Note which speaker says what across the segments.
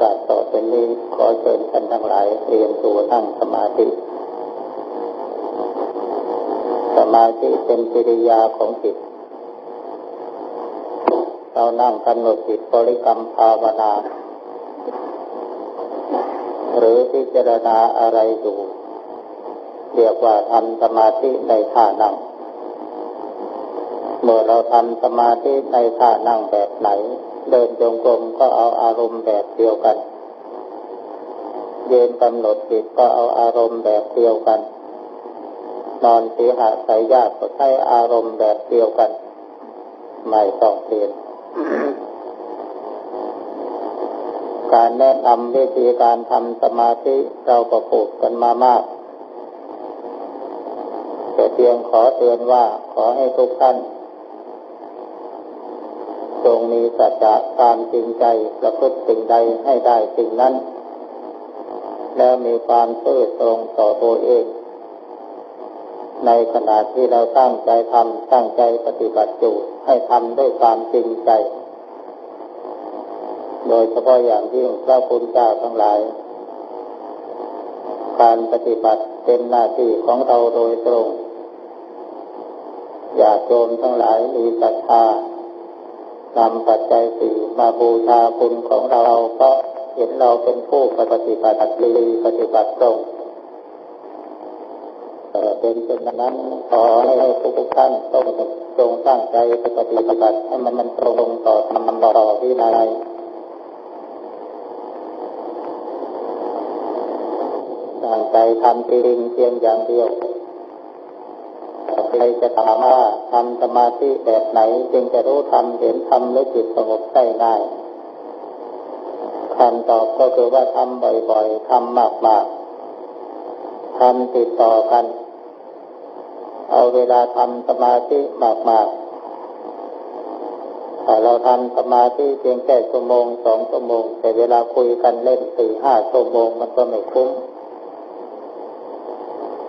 Speaker 1: กาสต่อไปนี้ขอเชิญท่านทั้งหลายเตรียมตัวนั่งสมาธิ สมาธิเป็นกิริยาของจิต เรานั่งกำหนดจิตบริกรรมภาวนา หรือพิจารณาอะไรอยู่เรียกว่าทำสมาธิในท่านั่ง เมื่อเราทำสมาธิในท่านั่งแบบไหน เดินจงกรมก็เอาอารมณ์แบบเดียวกันเยืนกำหนดจิตก็เอาอารมณ์แบบเดียวกัน นอนสีหาสายญาติก็ใช้อารมณ์แบบเดียวกัน ไม่ต้องเปลี่ยนการแนะนำวิธีการทำสมาธิเราก็พูดกันมามาก แต่เพียงขอเตือนว่าขอให้ทุกท่าน จงมีสัจจะความจริงใจประพฤติสิ่งใดให้ได้สิ่งนั้น แล้วมีความซื่อตรงต่อตัวเอง ในขณะที่เราตั้งใจทำตั้งใจปฏิบัติอยู่ให้ทำด้วยความจริงใจ โดยเฉพาะอย่างยิ่งพระคุณเจ้าทั้งหลาย การปฏิบัติเป็นหน้าที่ของเราโดยตรงญาติโยมทั้งหลายมีศรัทธา นำปัจจัยสี่มาบูชาคุณของเราเพราะเห็นเราเป็นผู้ปฏิบัติดีปฏิบัติตรงเป็นเช่นนั้นขอให้ทุกท่านต้องจงตั้งใจปฏิบัติให้มันมันตรงต่อธรรมต่อวินัยตั้งใจทำเพียงเพียงอย่างเดียว ใครจะถามว่าทำสมาธิแบบไหน จึงจะรู้ทำเห็นทำและจิตสงบได้ง่ายคำตอบก็คือว่าทำบ่อยๆทำมากๆทำติดต่อกัน เอาเวลาทำสมาธิมากๆถ้าเราทำสมาธิเพียงแค่ชั่วโมงสองชั่วโมง แต่เวลาคุยกันเล่นสี่ห้าชั่วโมงมันก็ไม่คุ้ม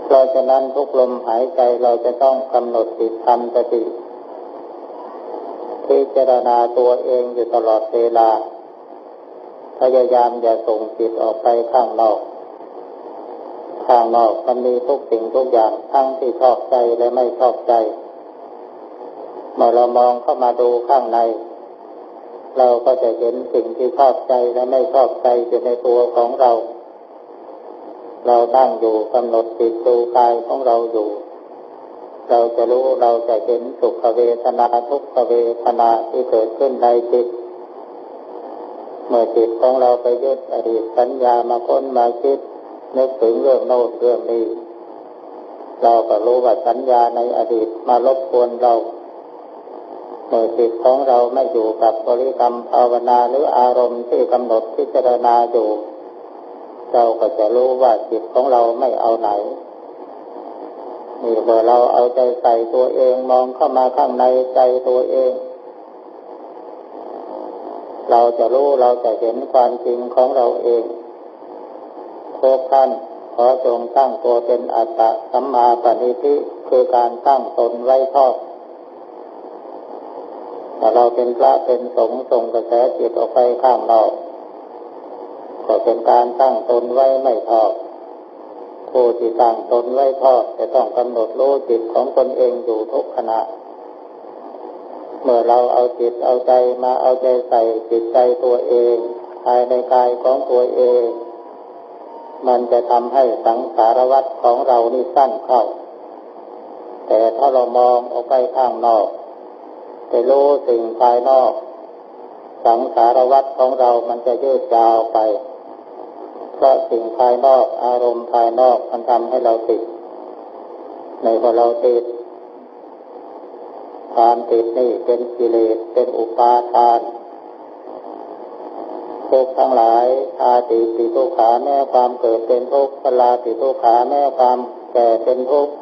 Speaker 1: เพราะฉะนั้นทุกลมหายใจเราจะต้องกำหนดจิตทำสติพิจารณาตัวเองอยู่ตลอดเวลา พยายามอย่าส่งจิตออกไปข้างนอก ข้างนอกมันมีทุกสิ่งทุกอย่างทั้งที่ชอบใจและไม่ชอบใจ เมื่อเรามองเข้ามาดูข้างใน เราก็จะเห็นสิ่งที่ชอบใจและไม่ชอบใจอยู่ในตัวของเรา เราตั้งอยู่กำหนดจิตดูกายของเราอยู่ เราจะรู้เราจะเห็นสุขเวทนาทุกขเวทนาที่เกิดขึ้นในจิต เมื่อจิตของเราไปยึดอดีตสัญญามาค้นมาคิดนึกถึงเรื่องโน้นเรื่องนี้ เราก็รู้ว่าสัญญาในอดีตมารบกวนเราเมื่อจิตของเราไม่อยู่กับบริกรรมภาวนาหรืออารมณ์ที่กำหนดพิจารณาอยู่ เราก็จะรู้ว่าจิตของเราไม่เอาไหนนี่เมื่อเราเอาใจใส่ตัวเองมองเข้ามาข้างในใจตัวเอง เราจะรู้เราจะเห็นความจริงของเราเองโคท่านขอจงตั้งตัวเป็นอัตตะสัมมาปณิธิคือการตั้งตนไว้ชอบแต่เราเป็นพระเป็นสงฆ์ส่งกระแสจิตออกไปข้างนอก ก็เป็นการตั้งตนไว้ไม่พอผู้ที่ตั้งตนไว้พอจะต้องกำหนดรู้จิตของตนเองอยู่ทุกขณะ เมื่อเราเอาจิตเอาใจมาเอาใจใส่จิตใจตัวเองภายในกายของตัวเอง มันจะทำให้สังสารวัตรของเรานี่สั้นเข้า แต่ถ้าเรามองออกไปข้างนอกจะรู้สิ่งภายนอก สังสารวัตรของเรามันจะยืดยาวไป เพราะสิ่งภายนอกอารมณ์ภายนอกมันทำให้เราติด ในพอเราติดความติดนี่เป็นกิเลสเป็นอุปาทานทุกทั้งหลายอาติติทุกขาแม่ความเกิดเป็นทุกข์พลาติทุกขาแม่ความแก่เป็นทุกข์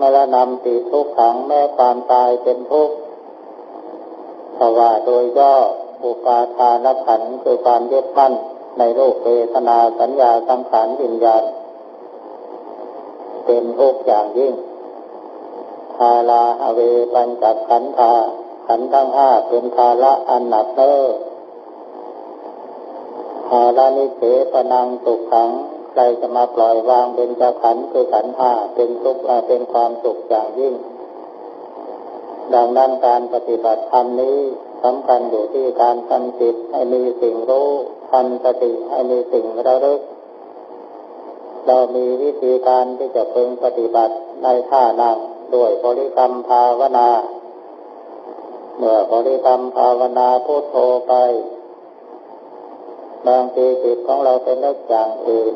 Speaker 1: มรณะติทุกขังแม่ความตายเป็นทุกข์เพราะว่าโดยย่ออุปาทานขันคือความยึดมั่น ในโลกเวทนาสัญญาสังขารวิญญาณเป็นทุกอย่างยิ่งคาลาอเวปัญจักขันธาขันทั้งห้าเป็นคาละอันหนักเน้อภาลานิเสปนังสุขขัง ใครจะมาปล่อยวางเป็นเจ้าขันคือขันห้าเป็นทุกข์เป็นความสุขอย่างยิ่ง ดังนั้นการปฏิบัติธรรมนี้สำคัญอยู่ที่การทำจิตให้มีสิ่งรู้ ทำสติให้มีสิ่งระลึก เรามีวิธีการที่จะเพึงปฏิบัติในท่านั่งด้วยบริกรรมภาวนา เมื่อบริกรรมภาวนาพุทโธไป บางทีจิตของเราเป็นนึกอย่างอื่น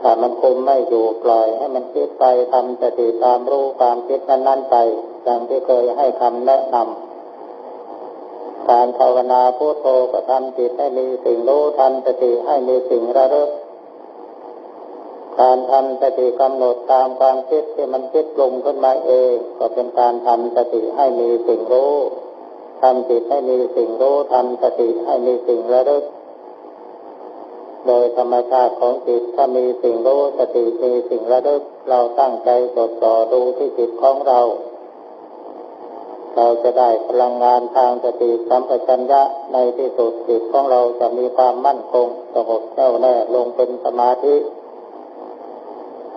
Speaker 1: ถ้ามันคุมไม่อยู่ปล่อยให้มันคิดไปทำสติตามรู้ความคิดนั้นๆไป ดังที่เคยให้คำแนะนำ การภาวนาพุทโธก็ทำจิตให้มีสิ่งรู้ทำสติให้มีสิ่งระลึกการทำสติกำหนดตามความคิดที่มันคิดปรุงขึ้นมาเอง ก็เป็นการทำสติให้มีสิ่งรู้ทำจิตให้มีสิ่งรู้ทำสติให้มีสิ่งระลึก โดยธรรมชาติของจิตถ้ามีสิ่งรู้สติมีสิ่งระลึก เราตั้งใจจดจ่อดูที่จิตของเรา เราจะได้พลังงานทางสติสัมปชัญญะในที่สุดจิตของเราจะมีความมั่นคงสงบแน่วแน่ลงเป็นสมาธิ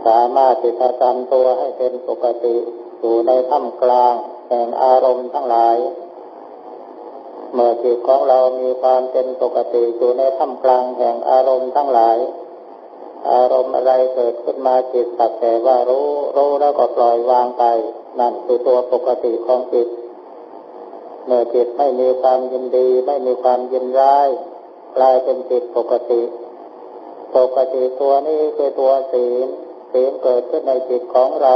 Speaker 1: สามารถที่จะทำตัวให้เป็นปกติอยู่ในท่ามกลางแห่งอารมณ์ทั้งหลาย เมื่อจิตของเรามีความเป็นปกติอยู่ในท่ามกลางแห่งอารมณ์ทั้งหลาย อารมณ์อะไรเกิดขึ้นมาจิตสักแต่ว่ารู้รู้แล้วก็ปล่อยวางไป นั่นคือตัวปกติของจิต เมื่อจิตไม่มีความยินดี ไม่มีความยินร้ายกลายเป็นจิตปกติ ปกติตัวนี้คือตัวศีลศีลเกิดขึ้นในจิตของเรา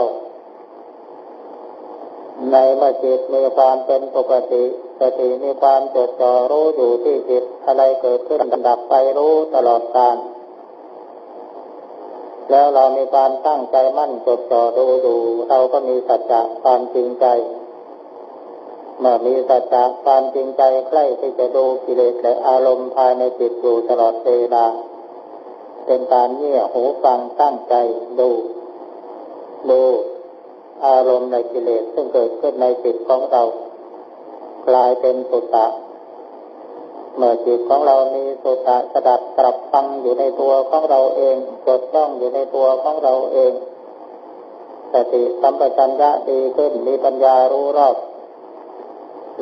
Speaker 1: ในเมื่อจิตมีความเป็นปกติสติมีความจดจ่อรู้อยู่ที่จิตอะไรเกิดขึ้นดับไปรู้ตลอดการแล้วเรามีความตั้งใจมั่นจดจ่อดูอยู่เราก็มีสัจจะความจริงใจ เมื่อมีสัจจะความจริงใจใกล้ที่จะดูกิเลสและอารมณ์ภายในจิตอยู่ตลอดเวลาเป็นการเงี่ยหูฟังตั้งใจดูดูอารมณ์ในกิเลสซึ่งเกิดขึ้นในจิตของเรา กลายเป็นสุตะเมื่อจิตของเรามีสุตะสดับตรับฟังอยู่ในตัวของเราเองจดจ้องอยู่ในตัวของเราเองสติสัมปชัญญะดีขึ้นมีปัญญารู้รอบ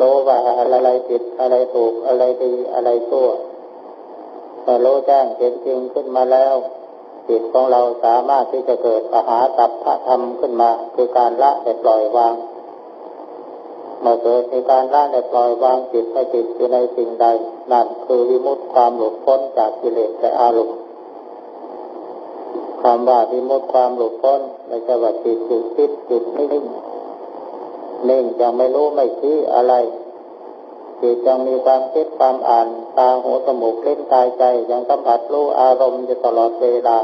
Speaker 1: รู้ว่าอะไรผิดอะไรถูกอะไรดีอะไรชั่วมื่อรู้แจ้งเห็นจริงขึ้นมาแล้วจิตของเราสามารถที่จะเกิดปหาตับพระธรรมขึ้นมา คือการละและปล่อยวาง เมื่อเกิดในการละและปล่อยวางจิตให้จิตอยู่ในสิ่งใด นั่นคือวิมุตติความหลุดพ้นจากกิเลสและอารมณ์คำว่าวิมุตติความหลุดพ้นไม่ใช่ว่าจิตหยุดคิดจิตไม่นิ่ง นิ่งยังไม่รู้ไม่ชี้อะไรจิตยังมีความคิดความอ่านตาหูจมูกเล่นกายใจยังสัมผัสรู้อารมณ์อยู่ตลอดเวลา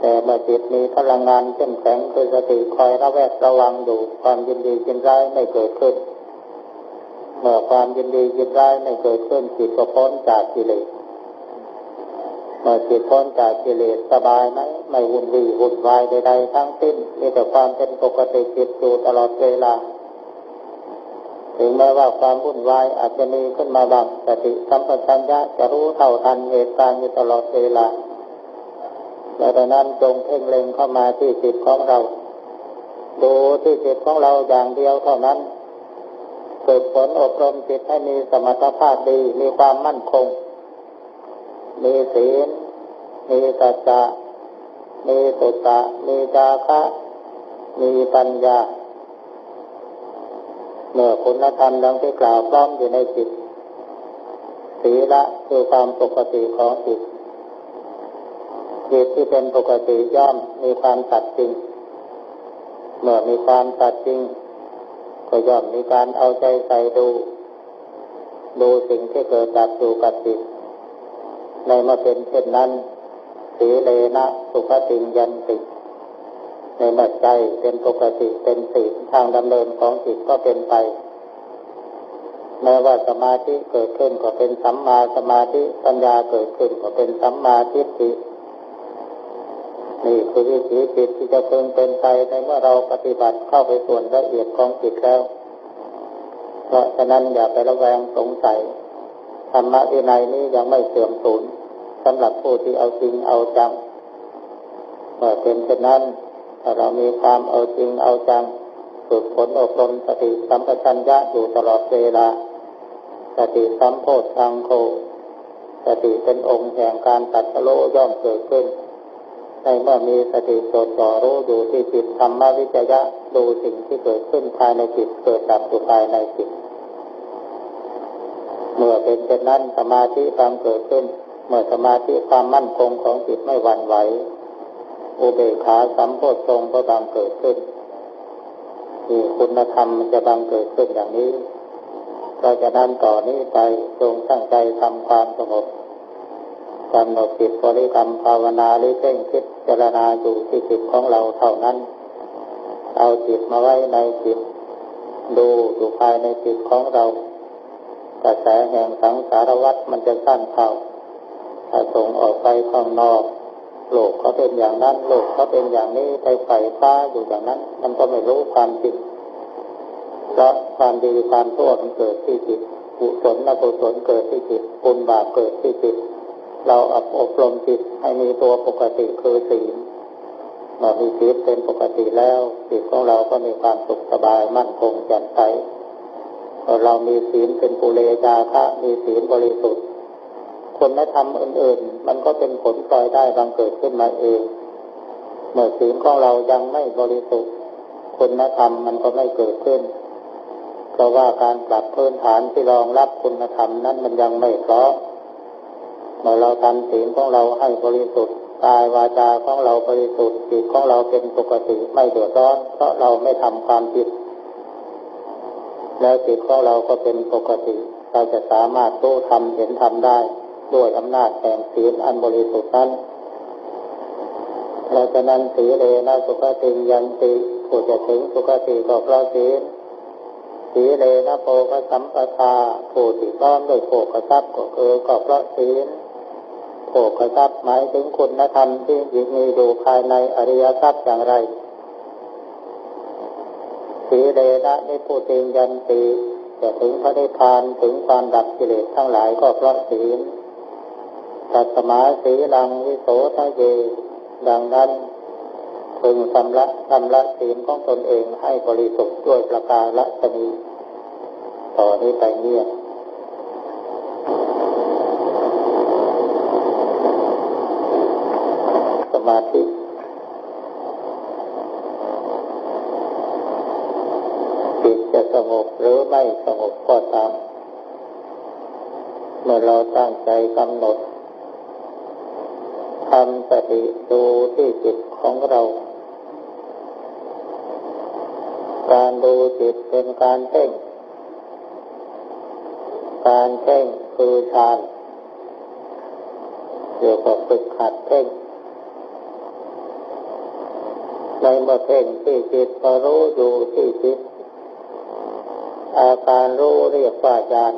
Speaker 1: แต่เมื่อจิตมีพลังงานเข้มแข็งคือสติคอยระแวดระวังอยู่ความยินดียินร้ายไม่เกิดขึ้น เมื่อความยินดียินร้ายไม่เกิดขึ้นจิตก็พ้นจากกิเลส เมื่อจิตพ้นจากกิเลสสบายไหมไม่วุ่นวี่วุ่นวายใดๆทั้งสิ้นมีแต่ความเป็นปกติจิตอยู่ตลอดเวลา ถึงแม้ว่าความวุ่นวายอาจจะมีขึ้นมาบ้างสติสัมปชัญญะจะรู้เท่าทันเหตุการณ์อยู่ตลอดเวลาดังนั้นจงเพ่งเล็งเข้ามาที่จิตของเรา ดูที่จิตของเราอย่างเดียวเท่านั้นฝึกฝนอบรมจิตให้มีสมรรถภาพดีมีความมั่นคง มีศีล มีสัจจะมีสุตตะ มีจาคะ มีปัญญา เมื่อคุณธรรมดังที่กล่าวพร้อมอยู่ในจิต ศีละคือความปกติของจิต จิตที่เป็นปกติย่อมมีความสัตย์จริง เมื่อมีความสัตย์จริง ก็ย่อมมีการเอาใจใส่ดู ดูสิ่งที่เกิดจากอยู่กับจิต ในเมื่อเป็นเช่นนั้นสีเลนะสุขติยันติ ในเมื่อใจเป็นปกติเป็นสีทางดำเนินของจิตก็เป็นไปแม้ว่าสมาธิเกิดขึ้นก็เป็นสัมมาสมาธิปัญญาเกิดขึ้นก็เป็นสัมมาทิฏฐินี่คือวิถีจิตที่จะเพิ่งเป็นไปในเมื่อเราปฏิบัติเข้าไปส่วนละเอียดของจิตแล้ว เพราะฉะนั้นอย่าไประแวงสงสัย ธรรมะวินัยนี้ยังไม่เสื่อมสูญสำหรับผู้ที่เอาจริงเอาจังเมื่อเป็นเช่นนั้นถ้าเรามีความเอาจริงเอาจังฝึกฝนอบรมสติสัมปชัญญะอยู่ตลอดเวลา สติสัมโพธังโฆสติเป็นองค์แห่งการตัดโลย่อมเกิดขึ้น ในเมื่อมีสติจดจ่อรู้อยู่ที่จิตธรรมวิจยะดูสิ่งที่เกิดขึ้นภายในจิตเกิดดับอยู่ภายในจิต เมื่อเป็นเช่นนั้นสมาธิความเกิดขึ้น เมื่อสมาธิความมั่นคงของจิตไม่หวั่นไหวอุเบกขาสัมโพธทรงก็บังเกิดขึ้นที่คุณธรรมจะบังเกิดขึ้นอย่างนี้เราจะนั้นต่อนี้ไปจงตั้งใจทำความสงบกำหนดจิตบริกรรมภาวนาหรือเพ่งคิดเจรณาอยู่ที่จิตของเราเท่านั้น เอาจิตมาไว้ในจิต ดูอยู่ภายในจิตของเรา กระแสแห่งสังสารวัฏมันจะสั้นเท่าถ้าส่งออกไปข้างนอก โลกเขาเป็นอย่างนั้น โลกเขาเป็นอย่างนี้ไปไฝ่ฟ้าอยู่อย่างนั้น มันก็ไม่รู้ความจริงเพราะความดีความชั่วมันเกิดที่จิตกุศลอกุศลเกิดที่จิตบุญบาปเกิดที่จิตเราอบอบรมจิตให้มีตัวปกติคือศีลเมื่อมีจิตเป็นปกติแล้วจิตของเราก็มีความสุขสบายมั่นคงแจ่มใส เรามีศีลเป็นปุเรจาคะมีศีลบริสุทธิ์คุณธรรมอื่นๆ มันก็เป็นผลปล่อยได้บังเกิดขึ้นมาเอง เมื่อศีลของเรายังไม่บริสุทธิ์คุณธรรมมันก็ไม่เกิดขึ้น เพราะว่าการปรับพื้นฐานที่รองรับคุณธรรมนั้นมันยังไม่พร้อมเมื่อเราทำศีลของเราให้บริสุทธิ์กายวาจาของเราบริสุทธิ์จิตของเราเป็นปกติไม่เดือดร้อนเพราะเราไม่ทำความผิด แล้วจิตของเราก็เป็นปกติ เราจะสามารถรู้ทำเห็นทำได้ ด้วยอำนาจแห่งศีลอันบริสุทธิ์นั้นเราจะนั้นสีเลนะสุขติยันติผู้จะถึงสุขติก็เพราะศีลสีเลนะโพกสัมปทาผู้ติต้อนด้วยโภกทรัพย์ก็คือก็เพราะศีลโภกทรัพย์หมายถึงคุณธรรมที่มีอยู่ภายในอริยทรัพย์อย่างไร สีเลนะนี่ผู้ติยันติจะถึงพระนิพพานถึงความดับกิเลสทั้งหลายก็เพราะศีลตัสมาสีลังวิโสทะเย ดังนั้นพึงชำระชำระศีลของตนเองให้บริสุทธิ์ด้วยประการละชนีต่อนี้ไปเงียสมาธิ จิตจะสงบหรือไม่สงบก็ตาม เมื่อเราตั้งใจกำหนดทำสติดูที่จิตของเรา การดูจิตเป็นการเพ่ง การเพ่งคือฌานเกี่ยวกับฝึกขัดเพ่งในเมื่อเพ่งที่จิตก็รู้อยู่ที่จิต อาการรู้เรียกว่าฌาน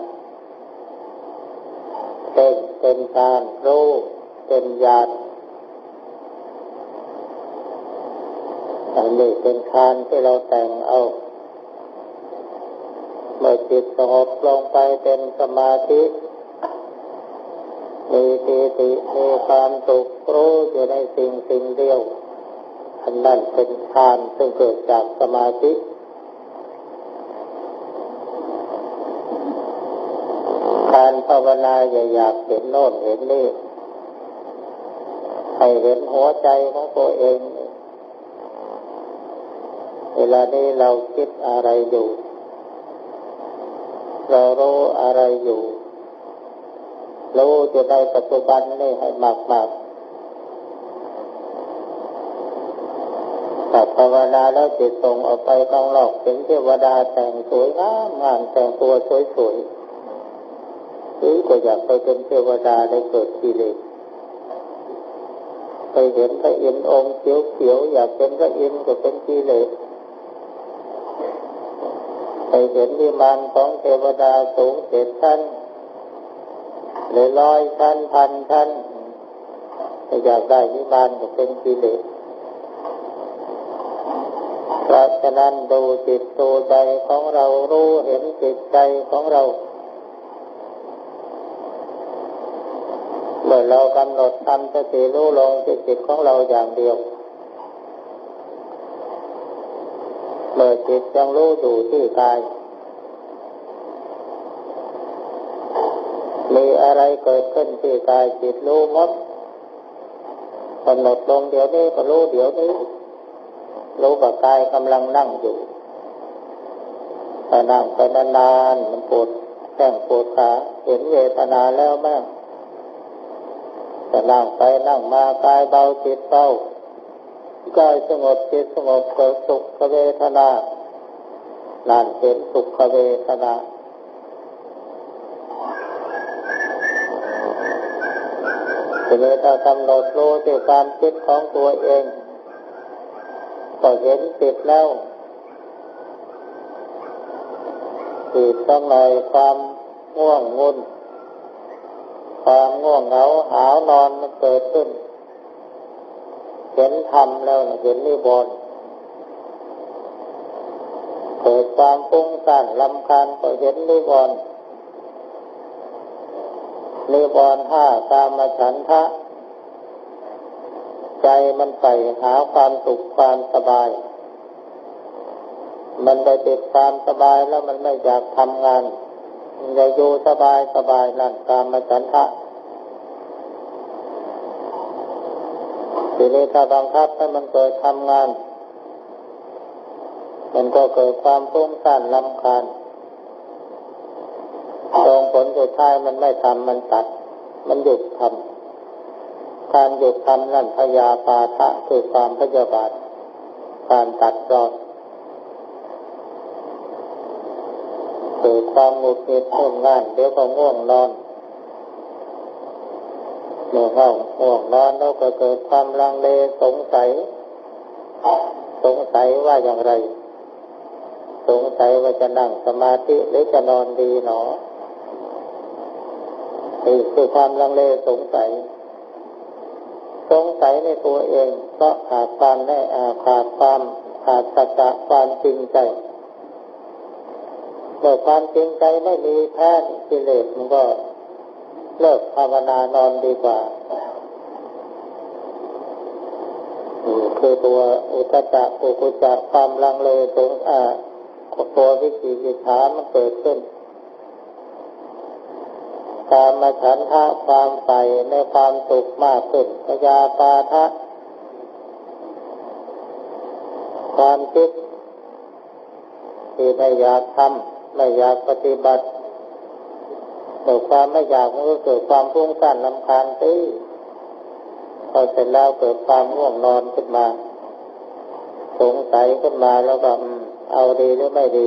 Speaker 1: เพ่งเป็นการรู้เป็นญาณอันนี้เป็นคานที่เราแต่งเอา เมื่อจิตสงบลงไปเป็นสมาธิมีปีติมีความสุขรู้อยู่ในสิ่งสิ่งเดียว อันนั้นเป็นฌานซึ่งเกิดจากสมาธิ การภาวนาอย่าอยากเห็นโน่นเห็นนี่ให้เห็นหัวใจของตัวเอง เวลานี้เราคิดอะไรอยู่ เรารู้อะไรอยู่รู้จะในปัจจุบันนี่ให้มากมากแต่ภาวนาแล้วจิตส่งออกไปข้างนอกเป็นเทวดาแต่งสวยงามงามแต่งตัวสวยๆ หรือก็อยากไปเป็นเทวดาได้เกิดกิเลสไปเห็นพระอินทร์องค์เขียวๆอยากเป็นพระอินทร์ก็เป็นกิเลสไปเห็นวิมานของเทวดาสูงเจ็ดชั้นหรือร้อยชั้นพันชั้นอยากได้วิมานก็เป็นกิเลสเพราะฉะนั้นดูจิตดูใจของเรารู้เห็นจิตใจของเรา มื่อเรากำหนดทำสติรู้ลงที่จิตของเราอย่างเดียว เมื่อจิตยังรู้อยู่ที่กาย มีอะไรเกิดขึ้นที่กายจิตรู้หมดกำหนดลงเดี๋ยวนี้ก็รู้เดี๋ยวนี้ รู้ว่ากายกำลังนั่งอยู่แต่นั่งไปนานๆมันปวดแข้งปวดขาเห็นเวทนาแล้วแม่ จะนั่งไปนั่งมากายเบาจิตเบากายสงบจิตสงบเกิดสุขเวทนานั่นเป็นสุขเวทนาทีนี้ถ้ากำหนดรู้ด้วยความคิดของตัวเอง ก็เห็นจิตแล้วจิตต้องหน่อยความง่วงงุน ความง่วงเหงาหาวนอนมันเกิดขึ้น เห็นธรรมแล้วเห็นนิบนเกิดความฟุ้งซ่านลำคาญก็เห็นนิบนนิบนห้าตามมาฉันทะ ใจมันไปหาความสุขความสบาย มันไปติดความสบายแล้วมันไม่อยากทำงาน อย่าอยู่สบายสบายนั่นตามมาฉันทะทีนี้ถ้าบังคับให้มันเกิดทำงาน มันก็เกิดความฟุ้งซ่านลำคาญตรงผลสุดท้ายมันไม่ทำมันตัด มันหยุดทำการหยุดทำนั่นพยาปาทะคือความพยาบาทการตัดรอด เกิดความหงุดหงิดง่งานเดี๋ยวก็ง่วงนอนเมื่อห้องง่วงนอนแล้วก็เกิดความลังเลสงสัย สงสัยว่าอย่างไร สงสัยว่าจะนั่งสมาธิหรือจะนอนดีหนอนี่คือความลังเลสงสัย สงสัยในตัวเองเพราะขาดความแน่ขาดความขาดสัจจะความจริงใจ เมื่อความจริงใจไม่มีแพ้กิเลสมันก็เลิกภาวนานอนดีกว่าคือตัวอุตจักอุกุจักความลังเลตรงอ่าตัววิจิกิจฉามันเกิดขึ้นการมาฉันทะความใส่ในความสุขมากขึ้นพยาปาทะความคิดที่ไม่อยากทำ ไม่อยากปฏิบัติเกิดความไม่อยากมันก็เกิดความพุ่งสั่นลำคาญตีพอเสร็จแล้วเกิดความง่วงนอนขึ้นมา สงสัยขึ้นมาแล้วก็เอาดีหรือไม่ดี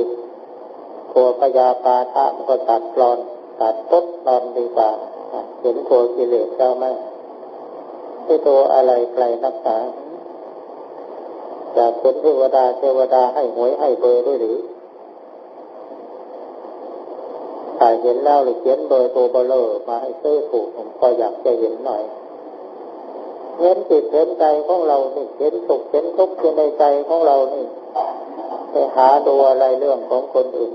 Speaker 1: ตัวพยาปาทะมันก็ตัดกรอน ตัดปุ๊บนอนดีกว่า เห็นตัวกิเลสแล้วไหมที่ตัวอะไรไกลนักษาจากคนเทวดาเทวดาให้หวยให้เบอร์ด้วยหรือ ถ้าเห็นแล้วหรือเขียนเบอร์ตัวเบลอมาให้ซื้อถูกผมก็อยากจะเห็นหน่อยเห็นจิตเห็นใจของเรานี่เห็นสุขเห็นทุกข์ในใจของเรานี่ไปหาดูอะไรเรื่องของคนอื่น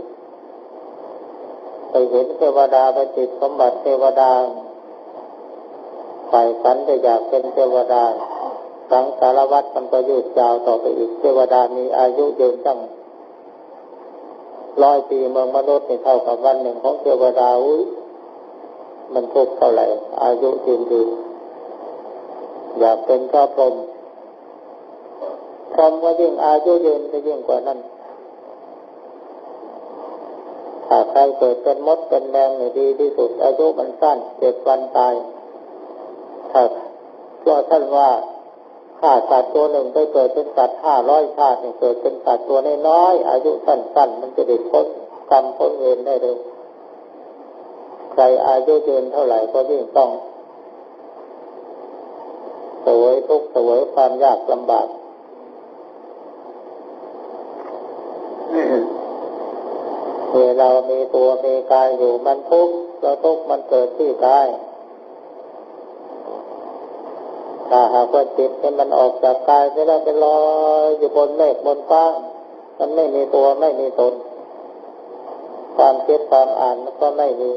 Speaker 1: ไปเห็นเทวดาไปติดสมบัติเทวดาฝ่ายฝันจะอยากเป็นเทวดาสังสารวัตรมันก็ยืดยาวต่อไปอีกเทวดามีอายุยืนตั้ง ร้อยปีเมืองมนุษย์นี่เท่ากับวันหนึ่งของเทวดาอุ้ยมันทุกเท่าไหร่ อายุยืนยืนอยากเป็นพระพรหมพรหมก็ยิ่งอายุยืนจะยิ่งกว่านั้นถ้าใครเกิดเป็นมดเป็นแมงนี่ดีที่สุด อายุมันสั้นเจ็ดวันตายถ้าตัวท่านว่า ฆ่าสัตว์ตัวหนึ่งไปเกิดเป็นสัตว์ห้าร้อยชาติเกิดเป็นสัตว์ตัวน้อยอายุสั้นๆ มันจะได้พ้นกรรมพ้นเวรได้เร็วใครอายุยืนเท่าไหร่ก็ยิ่งต้องสวยทุกข์สวยความยากลำบากเมื่อเรามีตัวมีกายอยู่มันทุกข์เราทุกข์มันเกิดที่กาย ถ้าหากว่าจิตให้มันออกจากกายไปแล้วไปลอยอยู่บนเมฆบนฟ้า มันไม่มีตัวไม่มีตน ความคิดความอ่านมันก็ไม่มี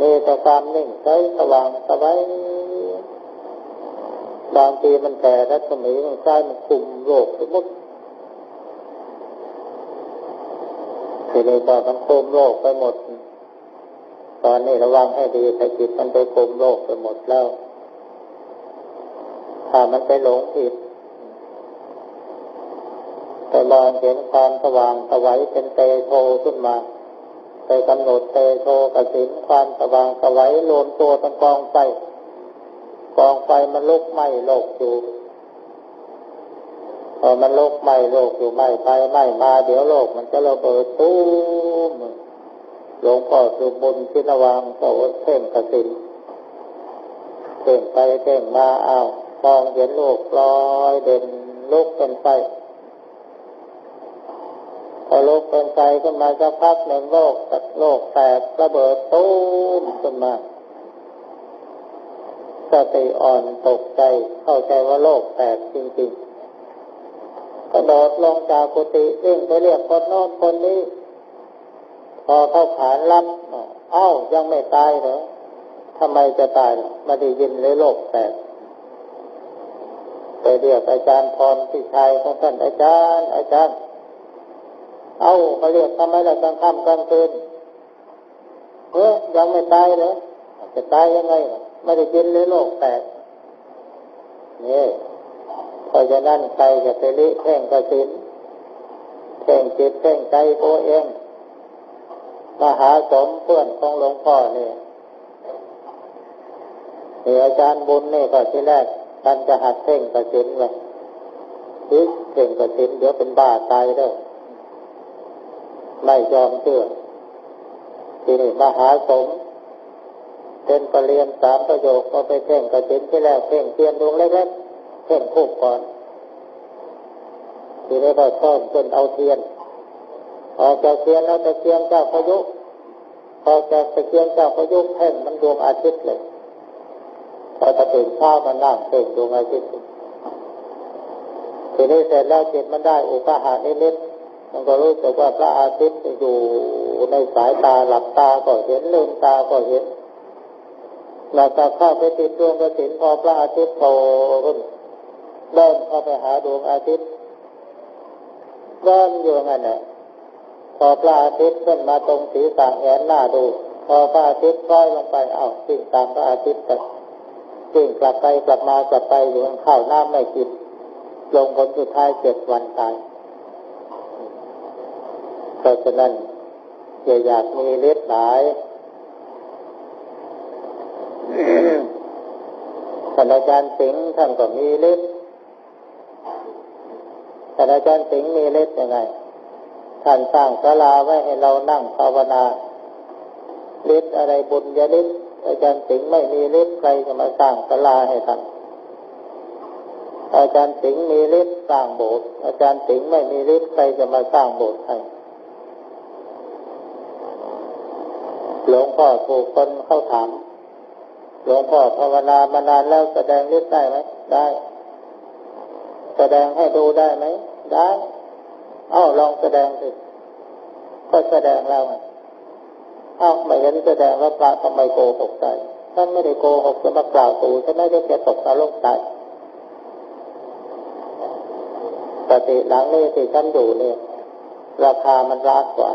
Speaker 1: มีแต่ความนิ่งใสสว่างสบายบางทีมันแต่รัศมีมันใกล้มันคุมโลกไปหมดทีนี้ก็มันคุมโลกไปหมด ตอนนี้ระวังให้ดีแต่จิตมันไปคุมโลกไปหมดแล้ว ถ้ามันไปหลงผิดแต่มองเห็นความสว่างสวัยเป็นเตโทขึ้นมาไปกำหนดเตโทกสินความสว่างสวัยรวมตัวเป็นกองไฟกองไฟมันลุกไหม้โลกอยู่พอมันลุกไหม้โลกอยู่ไหม้ไปไหม้มาเดี๋ยวโลกมันจะระเบิดตู้มหลวงพ่อสุบุญพินวังก็เพ่งกสินเพ่งไปเพ่งมาอ้าว มองเห็นโลกลอยเด่นลุกเป็นไฟพอลุกเป็นไฟขึ้นมาสักพักหนึ่งโลกตัดโลกแตกระเบิดตู้มขึ้นมาสติอ่อนตกใจเข้าใจว่าโลกแตกจริงๆกระโดดลงจากกุฏิวิ่งไปเรียกคนโน้นคนนี้ พอเข้าขานรับเอ้ายังไม่ตายเหรอทำไมจะตายมาได้ยินเลยโลกแตก ไปเรียกอาจารย์พรที่ชายของท่านอาจารย์ อาจารย์ เอาเขาเรียกทำไมล่ะกลางค่ำกลางคืนเฮ้ยยังไม่ตายเหรอจะตายยังไงไม่ได้ยินเลยโลกแตกนี่เพราะฉะนั้นใครจะไปลิเพ่งกระสินเพ่งจิตเพ่งใจตัวเองมหาสมเพื่อนของหลวงพ่อเนี่นี่อาจารย์บุญนี่ก็ที่แรก ท่านจะหัดเพ่งกระสินเลยพิเพ่งกระสินเดี๋ยวเป็นบ้าตายแล้วไม่ยอมเชื่อทีนี้มหาสมเป็นปรเรียนสามประโยคก็ไปเพ่งกระสินที่แรกเพ่งเทียนดวงเล็กๆเพ่งคู่ก่อนทีนี้ก็เพิ่มจนเอาเทียนออกจากเทียนแล้วตะเกียงเจ้าพายุพอกจากตะเกียงเจ้าพายุเพ่งมันดวงอาทิตย์เลย พอตื่นเช้ามันนั่งเพ่งดวงอาทิตย์ทีนี้เสร็จแล้วจิตมันได้อุปหานิดๆมันก็รู้สึกว่าพระอาทิตย์อยู่ในสายตาหลับตาก็เห็นลืมตาก็เห็นแล้วก็เข้าไปติดดวงกระสินพอพระอาทิตย์โตขึ้นเดินเข้าไปหาดวงอาทิตย์เดินอยู่งั้นแหละพอพระอาทิตย์ขึ้นมาตรงศีรษะแงนหน้าดู พอพระอาทิตย์ร้อยลงไปเอ้าสิ่งตามพระอาทิตย์ไป สิ่งกลับไปกลับมากลับไปอยู่ข้าน้ำไม่กินลงผลสุดท้ายเจ็ดวันตายเพราะฉะนั้นอย่าอยากมีฤทธิ์หลายท่านอาจารย์สิงห์ท่านก็มีฤทธิ์ท่านอาจารย์สิงห์มีฤทธิ์ยังไง ท่านสร้างศาลาไว้ให้เรานั่งภาวนาฤทธิ์อะไรบุญญาฤทธิ์ อาจารย์สิงห์ไม่มีฤทธิ์ใครจะมาสร้างศาลาให้ท่านอาจารย์สิงห์มีฤทธิ์สร้างโบสถ์อาจารย์สิงห์ไม่มีฤทธิ์ใครจะมาสร้างโบสถ์ให้หลวงพ่อถูกคนเข้าถาม หลวงพ่อภาวนามานานแล้วแสดงฤทธิ์ได้ไหมได้ แสดงให้ดูได้ไหมได้ เอ้าลองแสดงสิก็แสดงแล้วเอ้าไม่เห็นแสดงแล้วพระทำไมโกหกใจท่านไม่ได้โกหกจะมากล่าวตู่จะไม่ได้แกตกตาลงใจปฏิหลังนี้ที่ฉันอยู่เนี่ยราคามันรากกว่า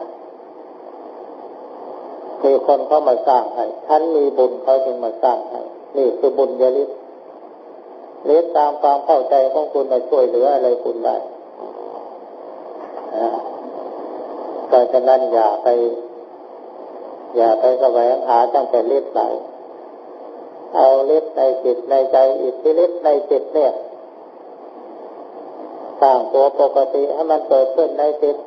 Speaker 1: มีคนเข้ามาสร้างให้ท่านมีบุญเขาจึงมาสร้างให้นี่คือบุญยลิศฤทธิ์ตามความเข้าใจของคุณมาช่วยเหลืออะไรคุณได้เพราะฉะนั้นอย่าไป อย่าไปแสวงหาตั้งแต่ฤทธิ์ไหนเอาฤทธิ์ในจิตในใจอิทธิฤทธิ์ในจิตเนี่ยสร้างตัวปกติให้มันเกิดขึ้นในจิต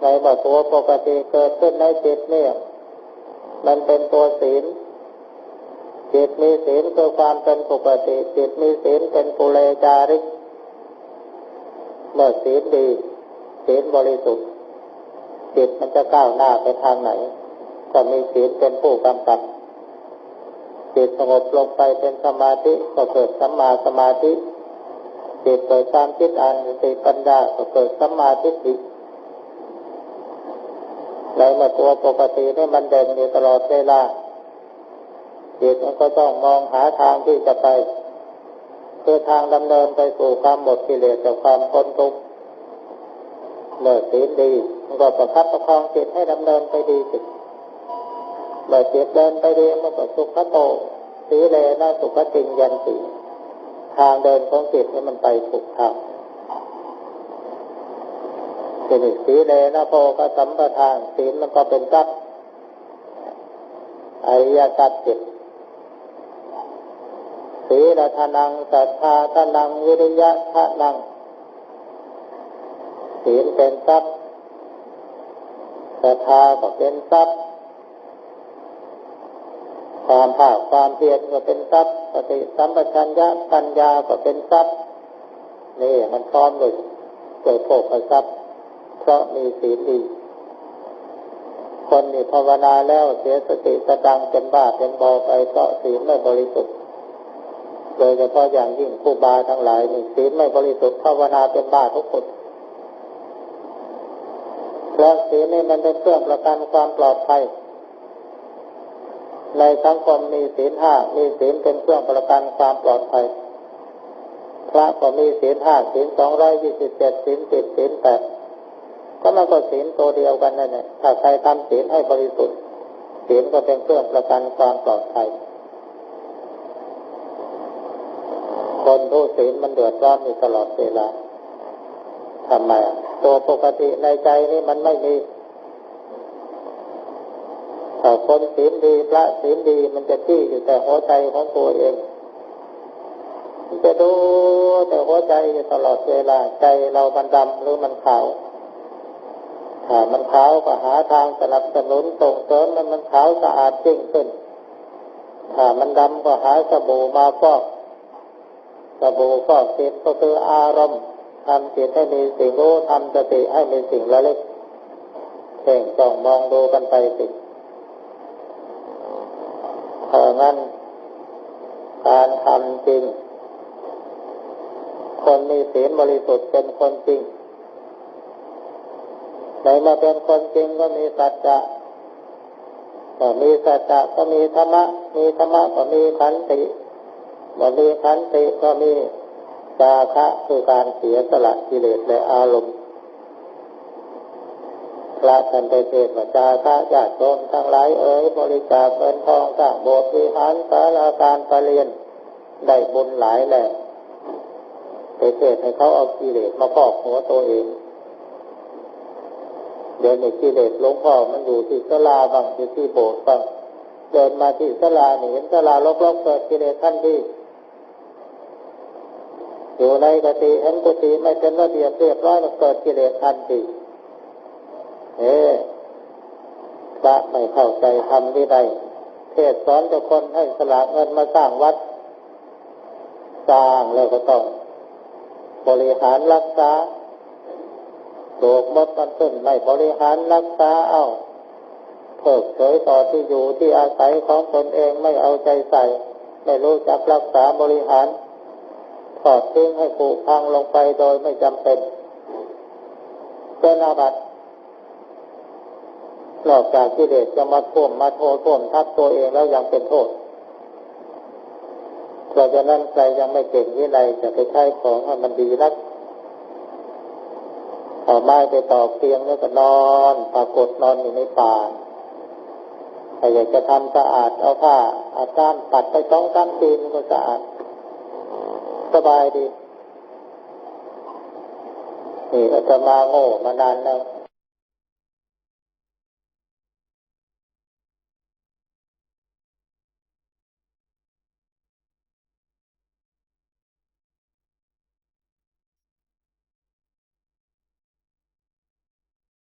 Speaker 1: ในเมื่อตัวปกติเกิดขึ้นในจิตเนี่ย มันเป็นตัวศีลจิตมีศีลคือความเป็นปกติ จิตมีศีลเป็นปุเรจาริก เมื่อศีลดีศีลบริสุทธิ์จิตมันจะก้าวหน้าไปทางไหน ก็มีศีลเป็นผู้กำกับจิตสงบลงไปเป็นสมาธิก็เกิดสัมมาสมาธิจิตเกิดความคิดอ่านสติปัญญาก็เกิดสัมมาทิฏฐิในเมื่อตัวปกตินี่มันเด่นอยู่ตลอดเวลาจิตมันก็ต้องมองหาทางที่จะไปคือทางดำเนินไปสู่ความหมดกิเลสจากความพ้นทุกข์เมื่อศีลดีมันก็ประคับประคองจิตให้ดำเนินไปดีสิ เมื่อจิตเดินไปเดีมันก็สุขโตสีเลนะสุขติงยันสีทางเดินของจิตนี่มันไปถูกทางทีนี้สีเลนะโพก็สัมปทานศีลมันก็เป็นทรัพย์อริยสัจจิตศีลทานังสัทธาทานังวิริยะทานังศีลเป็นทรัพย์ศรัทธาก็เป็นทรัพย์ ความภาคความเพียรก็เป็นทรัพย์สติสัมปชัญญะปัญญาก็เป็นทรัพย์นี่มันพร้อมเลยเกิดโภคทรัพย์ เพราะมีศีลดี คนนี่ภาวนาแล้วเสียสติสตังเป็นบ้าเป็นบอไปเพราะศีลไม่บริสุทธิ์โดยเฉพาะอย่างยิ่งผู้บาทั้งหลายนี่ศีลไม่บริสุทธิ์ภาวนาเป็นบ้าทุกคนเพราะศีลนี่มันเป็นเครื่องประกันความปลอดภัย ในสังคมมีศีลห้ามีศีลเป็นเครื่องประกันความปลอดภัย พระก็มีศีลห้าศีลสองร้อยยี่สิบเจ็ดศีลสิบศีลแปดก็มันก็ศีลตัวเดียวกันนั่นแหละถ้าใครทำศีลให้บริสุทธิ์ศีลก็เป็นเครื่องประกันความปลอดภัย คนผู้ศีลมันเดือดร้อนอยู่ตลอดเวลาทำไมตัวปกติในใจนี่มันไม่มี ถ้าคนศีลดีพระศีลดีมันจะที่อยู่แต่หัวใจของตัวเอง มันจะดูแต่หัวใจอยู่ตลอดเวลาใจเรามันดำหรือมันขาวถ้ามันขาวก็หาทางสนับสนุนส่งเสริมมันมันขาวสะอาดจริงขึ้น ถ้ามันดำก็หาสบู่มาฟอกสบู่ฟอกจิตก็คืออารมณ์ทำจิตให้มีสิ่งรู้ทำสติให้มีสิ่งละเล็กเพ่งจ้องมองดูกันไปสิ เพราะงั้นการทำจริง คนมีศีลบริสุทธิ์เป็นคนจริงในมาเป็นคนจริงก็มีสัจจะก็มีสัจจะก็มีธรรมะ มีธรรมะก็มีขันติบ่มีขันติก็มีจาคะคือการเสียสละกิเลสและอารมณ์ พระท่านไปเทศว่าจาคะญาติโยมทั้งหลายเอ๋ยบริจาคเงินทองสร้างโบสถ์วิหารศาลาการประเรียนได้บุญหลายแหล่ไปเทศให้เขาเอากิเลสมาครอบหัวตัวเอง เดี๋ยวนี้กิเลสหลวงพ่อมันอยู่ที่ศาลาบ้างอยู่ที่โบสถ์บ้างเดินมาที่ศาลานี่เห็นศาลาลกๆเกิดกิเลสทันทีอยู่ในกติเห็นกติไม่เป็นระเบียบเรียบร้อยมันเกิดกิเลสทันที เอ๊พระไม่เข้าใจทำวินัยเทศสอนทุกคนให้สละเงินมาสร้างวัด สร้างแล้วก็ต้อง บริหารรักษาโศกมดมันขึ้นไม่บริหารรักษาเอาเพิกเฉยต่อที่อยู่ที่อาศัยของตนเองไม่เอาใจใส่ ไม่รู้จักรักษาบริหารถอดทิ้งให้ผุพังลงไปโดยไม่จำเป็นเป็นอาบัติ นอกจากกิเลสจะมาท่วมมาโทษท่วมทับตัวเองแล้วยังเป็นโทษเพราะฉะนั้นใครยังไม่เก่งวินัยจะไปใช้ของให้มันดีนักเอาไม้ไปตอกเตียงแล้วก็นอนปรากฏนอนอยู่ในป่าถ้าอยากจะทำสะอาดเอาผ้าอาบน้ำปัดไปสองสามทีนก็สะอาด สบายดีนี่อาตมาโง่มานานแล้ว